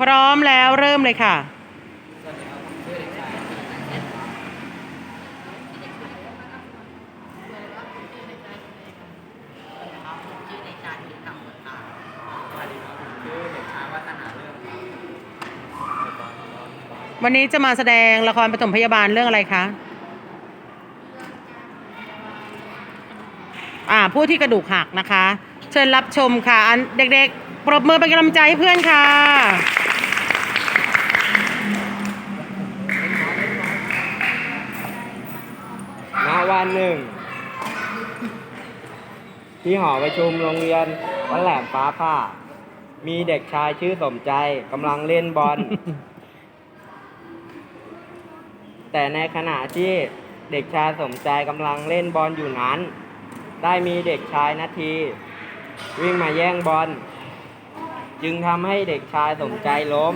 พร้อมแล้วเริ่มเลยค่ะวัสดีครับผมชื่อเด็กชายนันสวัสดีครับผมชื่อเด็กชายพิธรรมบุตรตาสวัสดีครับผมชื่อเด็กชายวัฒนาเรื่องครับวันนี้จะมาแสดงละครปฐมพยาบาลเรื่องอะไรคะอ่าผู้ที่กระดูกหักนะคะ เชิญรับชมค่ะอันเด็กๆ ปรบมือเป็นกำลังใจให้เพื่อนค่ะ วันหนึ่ง ที่หอประชุมโรงเรียนวัดแหลมฟ้าผ่า มีเด็กชายชื่อสมใจกำลังเล่นบอล แต่ในขณะที่เด็กชายสมใจกำลังเล่นบอลอยู่นั้น ได้มีเด็กชายนาที วิ่งมาแย่งบอล จึงทำให้เด็กชายสมใจล้ม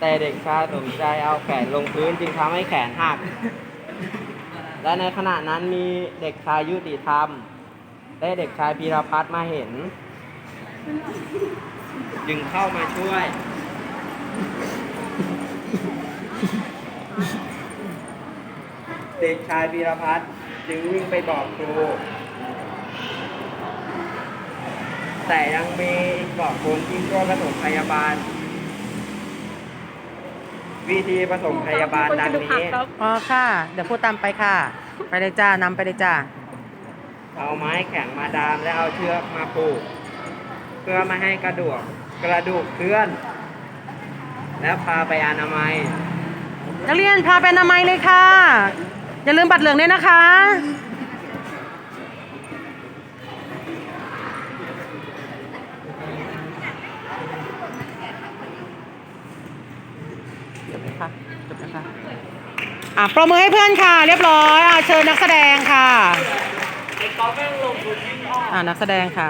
แต่เด็กชายสมใจเอาแขนลงพื้นจึงทำให้แขนหัก และในขณะนั้นมีเด็กชายยุติธรรมได้เด็กชายพีรพัฒน์มาเห็น จึงเข้ามาช่วย เด็กชายพีรพัฒน์จึงวิ่งไปบอกครู แต่ยังมีอีกสองคนที่ช่วยผสมพยาบาล วิธีผสมพยาบาลดังนี้ อ๋อค่ะ เดี๋ยวพูดตามไปค่ะ ไปเลยจ้านำไปเลยจ้าเอาไม้แข็งมาดามและเอาเชือกมาผูก เพื่อไม่ให้กระดูกกระดูกเคลื่อน แล้วพาไปอนามัย นักเรียนพาไปอนามัยเลยค่ะ อย่าลืมบัตรเหลืองด้วยนะคะ จบไหม คะจบนะคะอะปรบมือให้เพื่อนค่ะ เรียบร้อยอะเชิญนักแสดงค่ะอะนักแสดงค่ะ